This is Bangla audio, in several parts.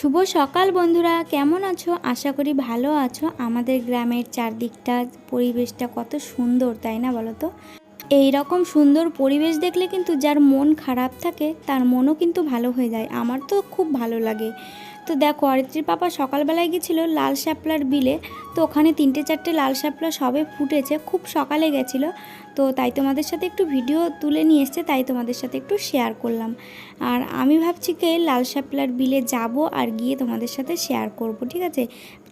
শুভ সকাল বন্ধুরা, কেমন আছো? আশা করি ভালো আছো। আমাদের গ্রামের চারদিকটা, পরিবেশটা কত সুন্দর, তাই না বলো তো? এই রকম সুন্দর পরিবেশ দেখলে কিন্তু যার মন খারাপ থাকে, তার মনও কিন্তু ভালো হয়ে যায়। আমার তো খুব ভালো লাগে। তো দেখো, অরিত্রীর পাপা সকালবেলায় গেছিল লাল শাপলার বিলে। তো ওখানে তিনটে চারটে লাল শাপলা সবে ফুটেছে, খুব সকালে গেছিল। তো তাই তোমাদের সাথে একটু ভিডিও তুলে নিয়ে এসছে, তাই তোমাদের সাথে একটু শেয়ার করলাম। আর আমি ভাবছি কে, লাল শাপলার বিলে যাব আর গিয়ে তোমাদের সাথে শেয়ার করব, ঠিক আছে?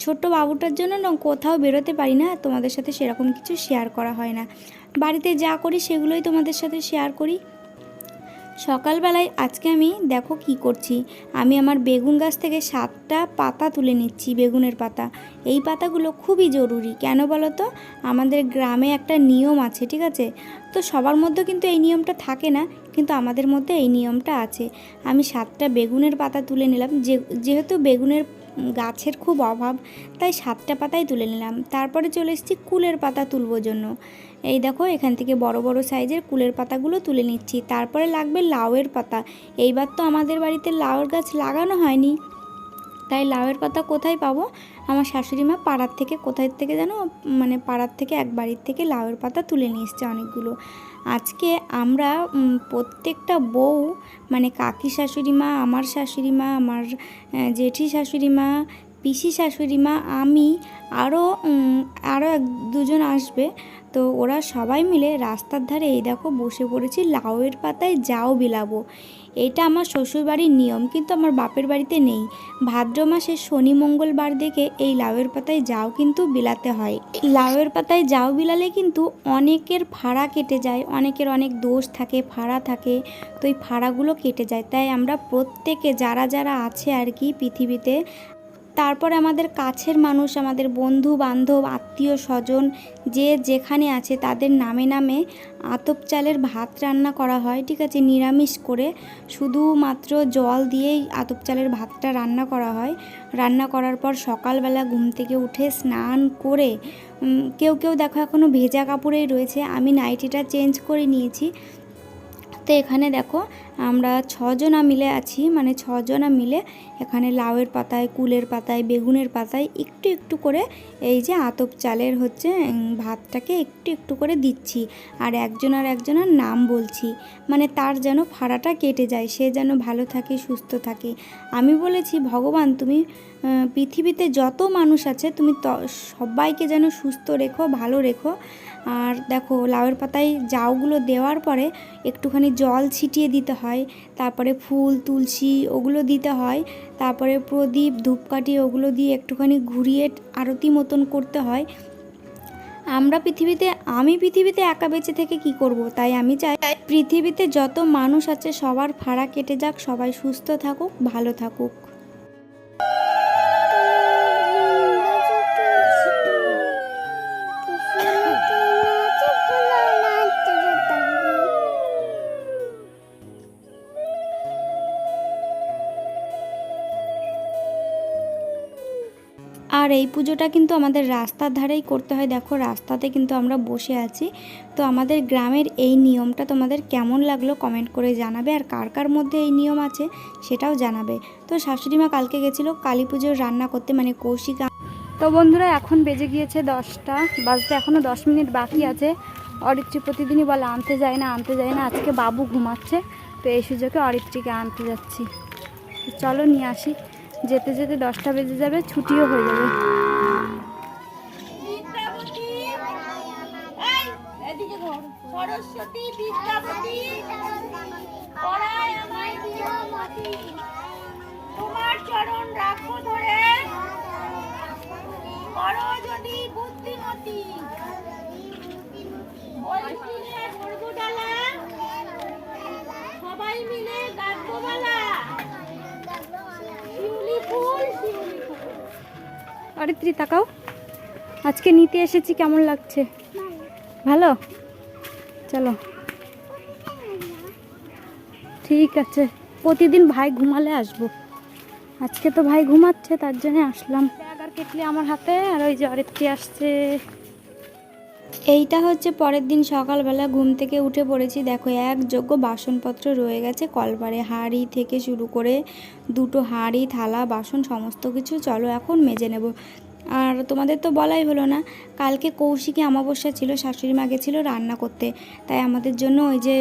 ছোট্ট বাবুটার জন্য না, কোথাও বেরোতে পারি না, তোমাদের সাথে সেরকম কিছু শেয়ার করা হয় না। বাড়িতে যা করি সেগুলোই তোমাদের সাথে শেয়ার করি। সকালবেলায় আজকে আমি দেখো কি করছি। আমি আমার বেগুন গাছ থেকে সাতটা পাতা তুলে নিচ্ছি বেগুনের পাতা। এই পাতাগুলো খুবই জরুরি। কেন বলো তো? আমাদের গ্রামে একটা নিয়ম আছে, ঠিক আছে? তো সবার মধ্যে কিন্তু এই নিয়মটা থাকে না, কিন্তু আমাদের মধ্যে এই নিয়মটা আছে। আমি সাতটা বেগুনের পাতা তুলে নিলাম। যে, যেহেতু বেগুনের গাছের খুব অভাব, তাই সাতটা পাতাই তুলে নিলাম। তারপরে চলে এসেছি কুলের পাতা তুলবো জন্য। এই দেখো, এখান থেকে বড় বড় সাইজের কুলের পাতাগুলো তুলে নিচ্ছি। তারপরে লাগবে লাউয়ের পাতা। এইবার তো আমাদের বাড়িতে লাউয়ের গাছ লাগানো হয়নি। তাই লাউয়ের পাতা কোথায় পাবো? আমার শাশুড়ি মা পাড়ার থেকে, কোথায় থেকে জানো মানে পাড়ার থেকে এক বাড়ির থেকে লাউয়ের পাতা তুলে নিয়ে এসছে অনেকগুলো। আজকে আমরা প্রত্যেকটা বউ মানে কাকি শাশুড়ি মা, আমার শাশুড়ি মা, আমার জেঠি শাশুড়ি মা, পিসি শাশুড়ি মা, আমি আরও আরও এক দুজন আসবে। তো ওরা সবাই মিলে রাস্তার ধারে এই দেখো বসে পড়েছি লাউয়ের পাতায় যাও বিলাবো। এটা আমার শ্বশুরবাড়ির নিয়ম, কিন্তু আমার বাপের বাড়িতে নেই। ভাদ্র মাসে শনি মঙ্গলবার দেখে এই লাউয়ের পাতায় যাও কিন্তু বিলাতে হয়। লাউয়ের পাতায় যাও বিলালে কিন্তু অনেকের ফাড়া কেটে যায়, অনেকের অনেক দোষ থাকে, ফাড়া থাকে, তো এই ফাড়াগুলো কেটে যায়। তাই আমরা প্রত্যেকে, যারা যারা আছে আর কি পৃথিবীতে তারপর আমাদের কাছের মানুষ, আমাদের বন্ধু, বান্ধব, আত্মীয়, স্বজন, যে যেখানে আছে তাদের নামে নামে আতপ চালের ভাত রান্না করা হয়, ঠিক আছে? নিরামিষ করে শুধুমাত্র জল দিয়েই আতপ চালের ভাতটা রান্না করা হয়। রান্না করার পর সকালবেলা ঘুম থেকে উঠে স্নান করে কেউ কেউ দেখো এখনও ভেজা কাপড়েই রয়েছে। আমি নাইটিটা চেঞ্জ করে নিয়েছি। তো এখানে দেখো আমরা ছজনা মিলে আছি মানে ছজনা মিলে এখানে লাউয়ের পাতায়, কুলের পাতায়, বেগুনের পাতায় একটু একটু করে এই যে আতপ চালের হচ্ছে ভাতটাকে একটু একটু করে দিচ্ছি আর একজন আর একজনের নাম বলছি। মানে তার যেন ফাড়াটা কেটে যায়, সে যেন ভালো থাকে, সুস্থ থাকে। আমি বলেছি, ভগবান, তুমি পৃথিবীতে যত মানুষ আছে, তুমি সবাইকে যেন সুস্থ রেখো, ভালো রেখো। আর দেখো, লাউয়ের পাতায় জাউগুলো দেওয়ার পরে একটুখানি জল ছিটিয়ে দিতে হয়। তারপরে ফুল, তুলসী ওগুলো দিতে হয়, তারপরে প্রদীপ, ধূপকাঠি ওগুলো দিয়ে একটুখানি ঘুরিয়ে আরতি মতন করতে হয়। আমরা পৃথিবীতে, আমি পৃথিবীতে একা বেঁচে থেকে কি করব? তাই আমি চাই পৃথিবীতে যত মানুষ আছে সবার ফাড়া কেটে যাক, সবাই সুস্থ থাকুক, ভালো থাকুক। আর এই পুজোটা কিন্তু আমাদের রাস্তার ধারেই করতে হয়। দেখো, রাস্তাতে কিন্তু আমরা বসে আছি। তো আমাদের গ্রামের এই নিয়মটা তোমাদের কেমন লাগল কমেন্ট করে জানাবে আর কার কার মধ্যে এই নিয়ম আছে সেটাও জানাবে। তো শাশুড়ি মা কালকে গেছিল কালী পুজোর রান্না করতে মানে কৌশিক তো বন্ধুরা, এখন বেজে গিয়েছে দশটা, বাজতে এখনও দশ মিনিট বাকি আছে। অরিত্রী প্রতিদিনই বলে, আনতে যায় না, আনতে যায় না। আজকে বাবু ঘুমাচ্ছে, তো এই সুযোগে অরিত্রীকে আনতে যাচ্ছি। চলো নিয়ে আসি। যেতে যেতে দশটা বেজে যাবে ছুটিও হয়ে যাবে। চরণ রাখো ধরে। যদি ওই দিনে গর্বু ডালা সবাই মিলে গাছবো বালা শিউলি ফুল শিউলি ফুল অরিত্রী তাকাও। আজকে নিতে এসেছি, কেমন লাগছে? ভালো? চলো। ঠিক আছে। প্রতিদিন ভাই ঘুমালে আসব। আজকে তো ভাই ঘুমাচ্ছে, তার জন্য আসলাম। ব্যাগ আর কেটলি আমার হাতে, আর ওই যে অরিত্রী আসছে। এইটা হচ্ছে পরের দিন সকালবেলা ঘুম থেকে উঠে পড়েছি। দেখো, এক যোগ্য বাসনপত্র রয়ে গেছে কলবারে। হাঁড়ি থেকে শুরু করে দুটো হাঁড়ি, থালা, বাসন, সমস্ত কিছু। চলো এখন মেজে নেব। আর তোমাদের তো বলাই হলো না, কালকে কৌশিকী অমাবস্যা ছিল, শাশুড়ি মা গেছিল রান্না করতে। তাই আমাদের জন্য ওই যে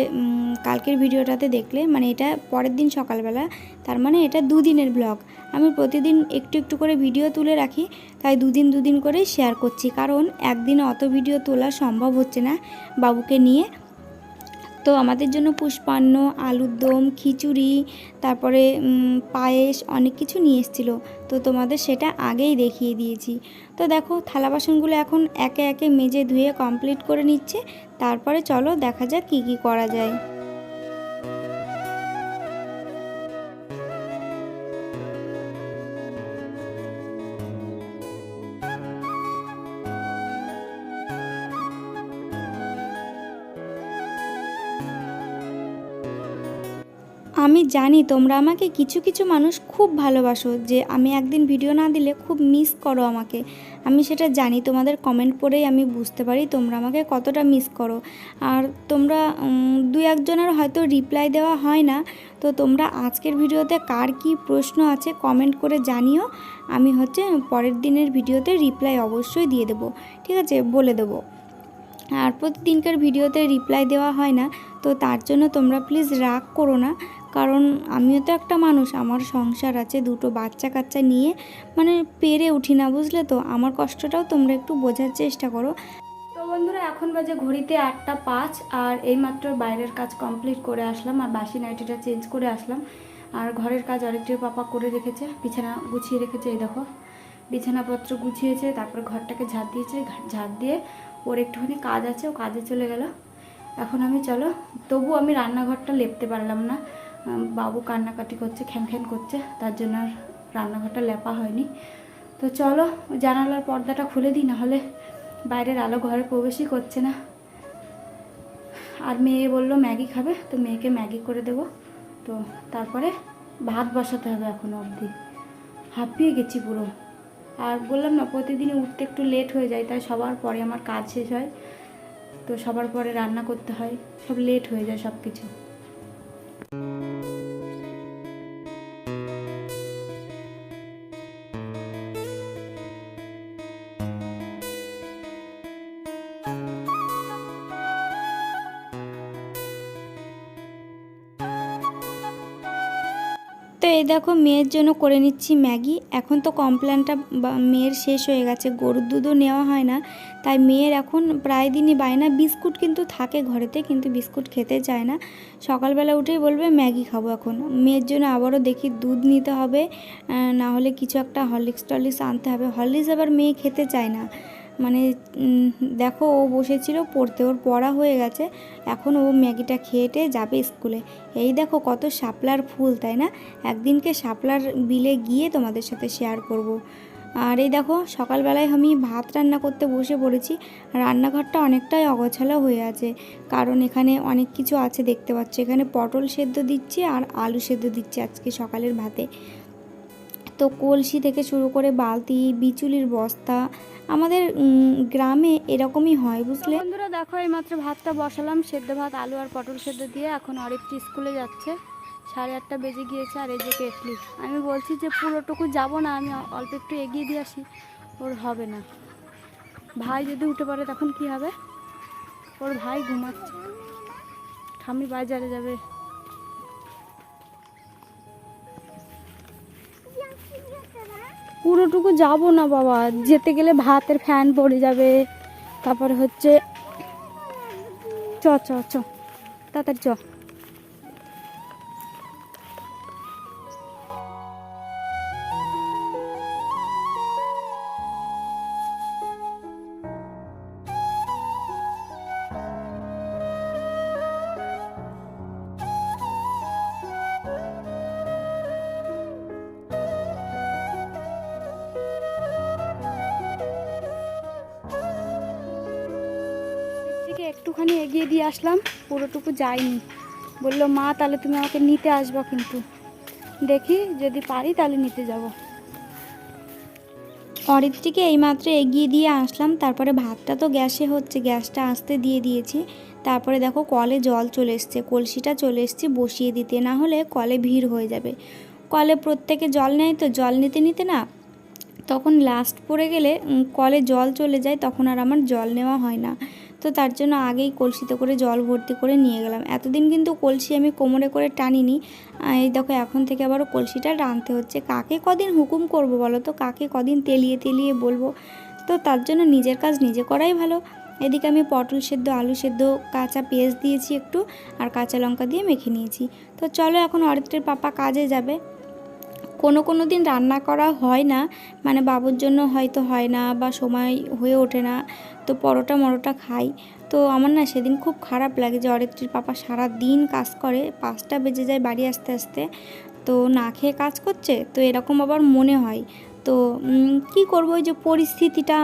কালকের ভিডিওটাতে দেখলে মানে এটা পরের দিন সকালবেলা, তার মানে এটা দুদিনের ব্লগ আমি প্রতিদিন একটু একটু করে ভিডিও তুলে রাখি, তাই দুদিন দুদিন করে শেয়ার করছি। কারণ একদিনে অত ভিডিও তোলা সম্ভব হচ্ছে না বাবুকে নিয়ে। তো আমাদের জন্য পুষ্পান্ন, আলুর দম, খিচুড়ি, তারপরে পায়েস অনেক কিছু নিয়ে এসেছিল। তো তোমাদের সেটা আগেই দেখিয়ে দিয়েছি। তো দেখো, থালা বাসনগুলো এখন একে একে মেজে ধুয়ে কমপ্লিট করে নিচ্ছে। তারপরে চলো দেখা যাক কী কী করা যায়। আমি জানি তোমরা আমাকে কিছু কিছু মানুষ খুব ভালোবাসো যে আমি একদিন ভিডিও না দিলে খুব মিস করো আমাকে। আমি সেটা জানি, তোমাদের কমেন্ট পড়েই আমি বুঝতে পারি তোমরা আমাকে কতটা মিস করো। আর তোমরা দু একজনের হয়তো রিপ্লাই দেওয়া হয় না, তো তোমরা আজকের ভিডিওতে কার কি প্রশ্ন আছে কমেন্ট করে জানিও। আমি হচ্ছে পরের দিনের ভিডিওতে রিপ্লাই অবশ্যই দিয়ে দেবো, ঠিক আছে? বলে দেবো। আর প্রতিদিনকার ভিডিওতে রিপ্লাই দেওয়া হয় না, তো তার জন্য তোমরা প্লিজ রাগ করো না। কারণ আমিও তো একটা মানুষ, আমার সংসার আছে, দুটো বাচ্চা কাচ্চা নিয়ে মানে পেরে উঠি না, বুঝলে তো? আমার কষ্টটাও তোমরা একটু বোঝার চেষ্টা করো। তো বন্ধুরা, এখন বাজে ঘড়িতে আটটা পাঁচ আর এইমাত্র বাইরের কাজ কমপ্লিট করে আসলাম আর বাসি নাইটিটা চেঞ্জ করে আসলাম। আর ঘরের কাজ আরেকটির পাপা করে রেখেছে, বিছানা গুছিয়ে রেখেছে, এই দেখো। বিছানাপত্র গুছিয়েছে, তারপর ঘরটাকে ঝাড় দিয়েছে ঝাড় দিয়ে ওর একটুখানি কাজ আছে, ও কাজে চলে গেল। এখন আমি, চলো তবু আমি রান্নাঘরটা লেপতে পারলাম না। বাবু কান্নাকাটি করছে খ্যান খ্যান করছে, তার জন্য আর রান্নাঘরটা লেপা হয়নি। তো চলো জানালার পর্দাটা খুলে দিই, নাহলে বাইরের আলো ঘরে প্রবেশই করছে না। আর মেয়ে বলল, ম্যাগি খাবে? তো মেয়েকে ম্যাগি করে দেবো। তো তারপরে ভাত বসাতে হবে এখন অবধি। হাঁপিয়ে গেছি পুরো। আর বললাম না, প্রতিদিনই উঠতে একটু লেট হয়ে যায়, তাই সবার পরে আমার কাজ শেষ হয়। তো সবার পরে রান্না করতে হয়, সব লেট হয়ে যায় সব কিছু তো এই দেখো মেয়ের জন্য করে নিচ্ছি ম্যাগি। এখন তো কমপ্ল্যানটা মেয়ের শেষ হয়ে গেছে। গরুর দুধও নেওয়া হয় না। তাই মেয়ের এখন প্রায় দিনই বায়না। বিস্কুট কিন্তু থাকে ঘরেতে, কিন্তু বিস্কুট খেতে চায় না। সকালবেলা উঠেই বলবে, ম্যাগি খাব এখন। মেয়ের জন্য আবারও দেখি দুধ নিতে হবে। না হলে কিছু একটা হরলিক্স টলিক্স আনতে হবে। হরলিক্স আবার মেয়ে খেতে চায় না। মানে দেখো ও বসেছিল, পড়তে ওর পড়া হয়ে গেছে। এখন ও ম্যাগিটা খেয়েটে যাবে স্কুলে। এই দেখো কত শাপলার ফুল, তাই না? একদিনকে শাপলার বিলে গিয়ে তোমাদের সাথে শেয়ার করব। আর এই দেখো, সকালবেলায় আমি ভাত রান্না করতে বসে পড়েছি। রান্নাঘরটা অনেকটাই অগোছালো হয়ে আছে। কারণ এখানে অনেক কিছু আছে দেখতে পাচ্ছ। এখানে পটল সেদ্ধ দিচ্ছি আর আলু সেদ্ধ দিচ্ছি আজকে সকালের ভাতে। তো কলসি থেকে শুরু করে বালতি বিচুলির বস্তা আমাদের গ্রামে এরকমই হয় বুঝলে? বন্ধুরা দেখো এই মাত্র ভাতটা বসালাম সেদ্ধ ভাত আলু আর পটল সেদ্ধ দিয়ে এখন অরিফটি স্কুলে যাচ্ছে। সাড়ে আটটা বেজে গিয়েছে আর এই যে কেটলি। আমি বলছি যে পুরোটুকু যাব না আমি অল্প একটু এগিয়ে দিয়ে আসি ওর হবে না। ভাই যদি উঠে পড়ে তখন কি হবে? ওর ভাই ঘুমাচ্ছে। ঠাম্মি বাজারে যাবে। পুরোটুকু যাব না বাবা। যেতে গেলে ভাতের ফ্যান পড়ে যাবে। তারপর হচ্ছে চ চ চ। তাড়াতাড়ি চ। একটুখানি এগিয়ে দিয়ে আসলাম, পুরোটুকু যাইনি। বলল, মা, তাহলে তুমি আমাকে নিতে আসবা কিন্তু। দেখি যদি পারি তাহলে নিতে যাব। অরিত্রীকে এইমাত্র এগিয়ে দিয়ে আসলাম, তারপরে ভাতটা তো গ্যাসে হচ্ছে, গ্যাসটা আসতে দিয়ে দিয়েছি। তারপরে দেখো, কলে জল চলে এসছে, কলসিটা চলে এসছে, বসিয়ে দিতে। না হলে কলে ভিড় হয়ে যাবে। কলে প্রত্যেকে জল নেয় তো, জল নিতে নিতে না, তখন লাস্ট পড়ে গেলে কলে জল চলে যায়, তখন আর আমার জল নেওয়া হয় না। তো তার জন্য আগেই কলসিতে করে জল ভর্তি করে নিয়ে গেলাম। এতদিন কিন্তু কলসি আমি কোমরে করে টানিনি। এই দেখো, এখন থেকে আবারও কলসিটা টানতে হচ্ছে। কাকে কদিন হুকুম করব বলো তো? কাকে কদিন তেলিয়ে তেলিয়ে বলব? তো তার জন্য নিজের কাজ নিজে করাই ভালো। এদিকে আমি পটল সেদ্ধ, আলু সেদ্ধ, কাঁচা পেঁয়াজ দিয়েছি একটু, আর কাঁচা লঙ্কা দিয়ে মেখে নিয়েছি। তো চলো, এখন অরিত্রের পাপা কাজে যাবে। কোনো কোনো দিন রান্না করা হয় না। মানে বাবুর জন্য হয়তো হয় না বা সময় হয়ে ওঠে না। তো পরোটা মরোটা খাই। তো আমার না সেদিন খুব খারাপ লাগে যে অরিত্রীর পাপা সারা দিন কাজ করে, পাঁচটা বেজে যায় বাড়ি আসতে আসতে। তো না খেয়ে কাজ করছে, তো এরকম আবার মনে হয়। তো কি করব যে পরিস্থিতিটা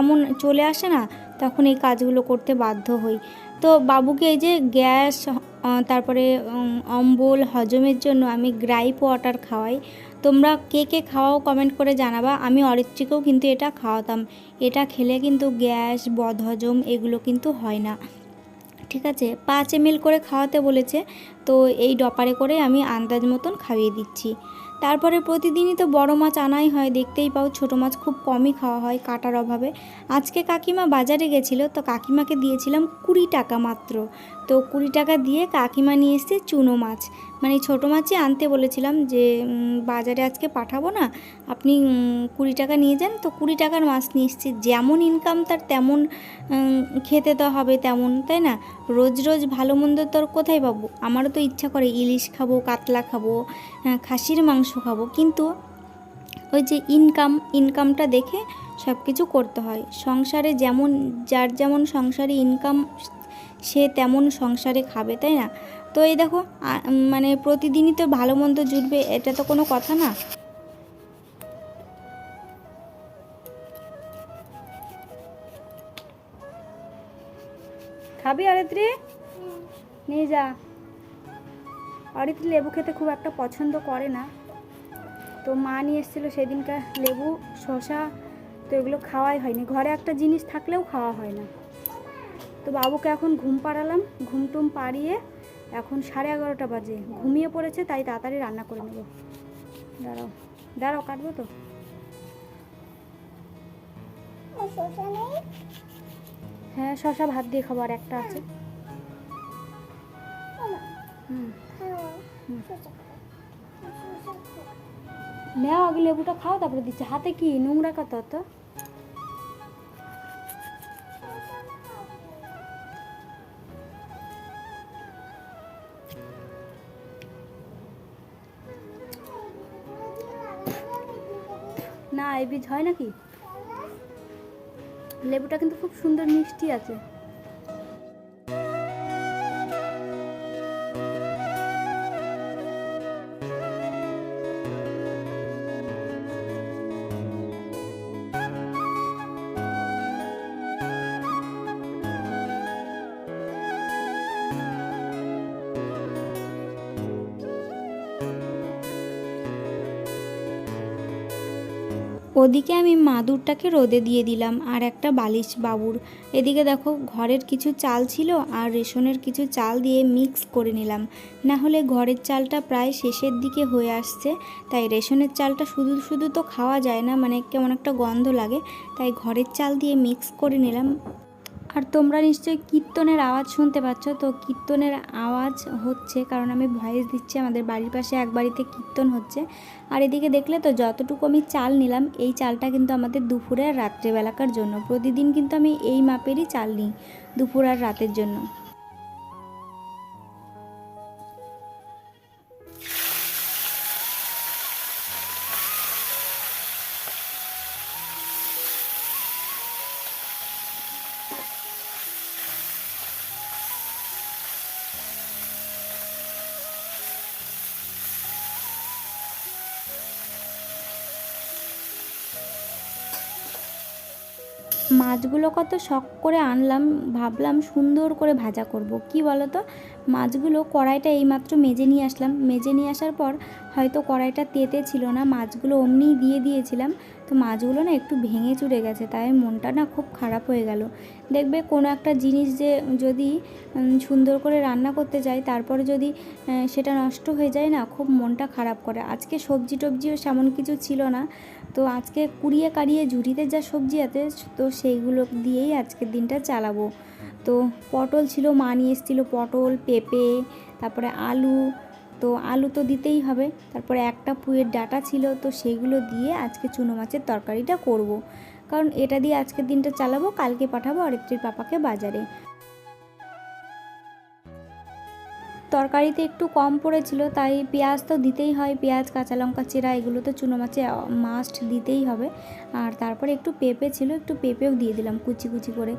এমন চলে আসে না, তখন এই কাজগুলো করতে বাধ্য হই। তো বাবুকে এই যে গ্যাস তারপরে অম্বল, হজমের জন্য আমি গ্রাইপ ওয়াটার খাওয়াই। তোমরা কে কে খাওয়াও কমেন্ট করে জানাবা। আমি অরিত্রিকেও কিন্তু এটা খাওয়াতাম। এটা খেলে কিন্তু গ্যাস, বদহজম এগুলো কিন্তু হয় না। ঠিক আছে, পাঁচ এম করে খাওয়াতে বলেছে। তো এই ডপারে করে আমি আন্দাজ মতন খাইয়ে দিচ্ছি। তারপরে প্রতিদিনই তো বড় মাছ আনাই হয়, দেখতেই পাও ছোট মাছ খুব কমই খাওয়া হয় কাটার অভাবে। আজকে কাকিমা বাজারে গেছিল, তো কাকিমাকে দিয়েছিলাম কুড়ি টাকা মাত্র। তো কুড়ি টাকা দিয়ে কাকিমা নিয়ে এসছে চুনো মাছ। মানে ছোটো মাছই আনতে বলেছিলাম যে বাজারে আজকে পাঠাবো না। আপনি কুড়ি টাকা নিয়ে যান। তো কুড়ি টাকার মাছ নিয়ে এসছি। যেমন ইনকাম তার তেমন খেতে তো হবে তেমন, তাই না? রোজ রোজ ভালো মন্দ তোর কোথায় পাবো? আমারও তো ইচ্ছা করে ইলিশ খাব, কাতলা খাব খাসির মাংস খাব। কিন্তু ওই যে ইনকাম ইনকামটা দেখে সব কিছু করতে হয়। সংসারে যেমন, যার যেমন সংসারে ইনকাম সে তেমন সংসারে খাবে, তাই না? তো এই দেখো মানে প্রতিদিনই তো ভালো মন্দ জুটবে, এটা তো কোনো কথা না। খাবি অরিত্রি? নিয়ে যা। অরিত্রি লেবু খেতে খুব একটা পছন্দ করে না। তো মা নিয়ে এসেছিল সেদিনকার লেবু শশা তো এগুলো খাওয়াই হয়নি। ঘরে একটা জিনিস থাকলেও খাওয়া হয় না। তো বাবুকে এখন ঘুম পাড়ালাম ঘুম টুম পাড়িয়ে এখন সাড়ে এগারোটা বাজে। ঘুমিয়ে পড়েছে তাই তাড়াতাড়ি রান্না করে নেব। দাঁড়াও দাঁড়াও কাটবো তো। হ্যাঁ শশা ভাত দিয়ে খাবার একটা আছে। হুম। নেও আগে লেবুটা খাও তারপরে দিচ্ছে। হাতে কি? নোংরা কত তো। বীজ হয় নাকি? লেবুটা কিন্তু খুব সুন্দর মিষ্টি আছে। ওদিকে আমি মাদুরটাকে রোদে দিয়ে দিলাম আর একটা বালিশ বাবুর। এদিকে দেখো ঘরের কিছু চাল ছিল আর রেশনের কিছু চাল দিয়ে মিক্স করে নিলাম। না হলে ঘরের চালটা প্রায় শেষের দিকে হয়ে আসছে। তাই রেশনের চালটা শুধু শুধু তো খাওয়া যায় না মানে কেমন একটা গন্ধ লাগে। তাই ঘরের চাল দিয়ে মিক্স করে নিলাম। আর তোমরা নিশ্চয়ই কীর্তনের আওয়াজ শুনতে পাচ্ছ। তো কীর্তনের আওয়াজ হচ্ছে, কারণ আমি ভয়েস দিচ্ছি, আমাদের বাড়ির পাশে এক বাড়িতে কীর্তন হচ্ছে। আর এদিকে দেখলে তো যতটুকু আমি চাল নিলাম, এই চালটা কিন্তু আমাদের দুপুরে আর রাত্রেবেলাকার জন্য। প্রতিদিন কিন্তু আমি এই মাপেরই চাল নিই, দুপুর আর রাতের জন্য। মাছগুলো কত শখ করে আনলাম, ভাবলাম সুন্দর করে ভাজা করব। কি বলো তো মাছগুলো কড়াইটা এইমাত্র মেজে নিয়ে আসলাম। মেজে নিয়ে আসার পর হয়তো কড়াইটা তেতে ছিল না, মাছগুলো অমনিই দিয়ে দিয়েছিলাম। তো মাছগুলো না একটু ভেঙে চুরে গেছে, তাই মনটা না খুব খারাপ হয়ে গেল। দেখবে কোনো একটা জিনিস যে যদি সুন্দর করে রান্না করতে যাই, তারপরে যদি সেটা নষ্ট হয়ে যায় না, খুব মনটা খারাপ করে। আজকে সবজি টবজিও সেমন কিছু ছিল না। তো আজকে কুড়িয়ে কাড়িয়ে ঝুড়িতে যা সবজি আছে, তো সেইগুলো দিয়েই আজকের দিনটা চালাবো। তো পটল ছিল, মা নিয়ে এসেছিল পটল, পেঁপে, তারপরে আলু, তো আলু তো দিতেই হবে। তারপরে একটা পুয়ের ডাটা ছিল, তো সেইগুলো দিয়ে আজকে চুনো মাছের তরকারিটা করব। কারণ এটা দিয়ে আজকের দিনটা চালাবো, কালকে পাঠাবো অরিত্রীর পাপাকে বাজারে। তরকারিতে একটু কম পড়েছিল, তাই পেঁয়াজ তো দিতেই হয়, পেঁয়াজ, কাঁচা লঙ্কা, চেরা, এগুলো তো চুনো মাছে মাস্ট দিতেই হবে। আর তারপরে একটু পেঁপে ছিল, একটু পেঁপেও দিয়ে দিলাম কুচি কুচি করে।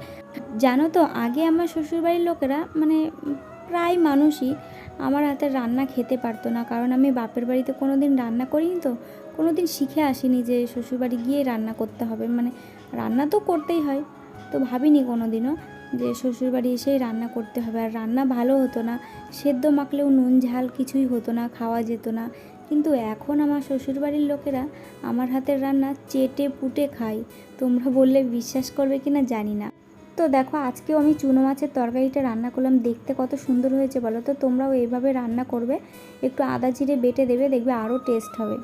জানো তো, আগে আমার শ্বশুরবাড়ির লোকেরা মানে প্রায় মানুষই আমার হাতের রান্না খেতে পারতো না, কারণ আমি বাপের বাড়িতে কোনো দিন রান্না করিনি তো কোনো দিন শিখে আসিনি যে শ্বশুরবাড়ি গিয়ে রান্না করতে হবে। মানে রান্না তো করতেই হয়, তো ভাবিনি কোনো দিনও যে শ্বশুরবাড়ি এসেই রান্না করতে হবে। আর রান্না ভালো হতো না। সেদ্ধ মাখলেও নুন, ঝাল কিছুই হতো না, খাওয়া যেত না। কিন্তু এখন আমার শ্বশুরবাড়ির লোকেরা আমার হাতের রান্না চেটে পুটে খায়। তোমরা বললে বিশ্বাস করবে কি না জানি না। তো দেখো, আজকেও আমি চুনো মাছের তরকারিটা রান্না করলাম। দেখতে কত সুন্দর হয়েছে বলো তো? তোমরাও এইভাবে রান্না করবে। একটু আদা জিরে বেটে দেবে, দেখবে আরও টেস্ট হবে।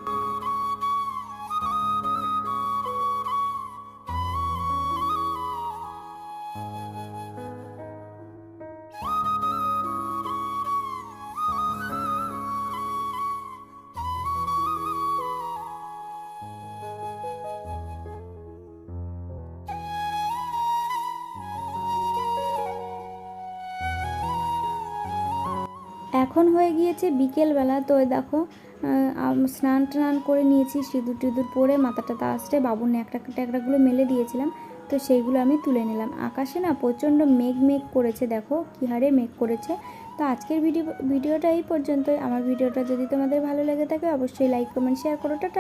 এখন হয়ে গিয়েছে বিকেলবেলা। তো দেখো স্নান টান করে নিয়েছি, সিঁদুর টিঁদুর পরে মাথাটা আসতে বাবুর ন্যাকড়া ট্যাকড়াগুলো মেলে দিয়েছিলাম। তো সেইগুলো আমি তুলে নিলাম। আকাশে না প্রচণ্ড মেঘ মেঘ করেছে, দেখো কী হারে মেঘ করেছে। তো আজকের ভিডিও, ভিডিওটা এই পর্যন্তই। আমার ভিডিওটা যদি তোমাদের ভালো লেগে থাকে, অবশ্যই লাইক কমেন্ট শেয়ার করো। টাটা।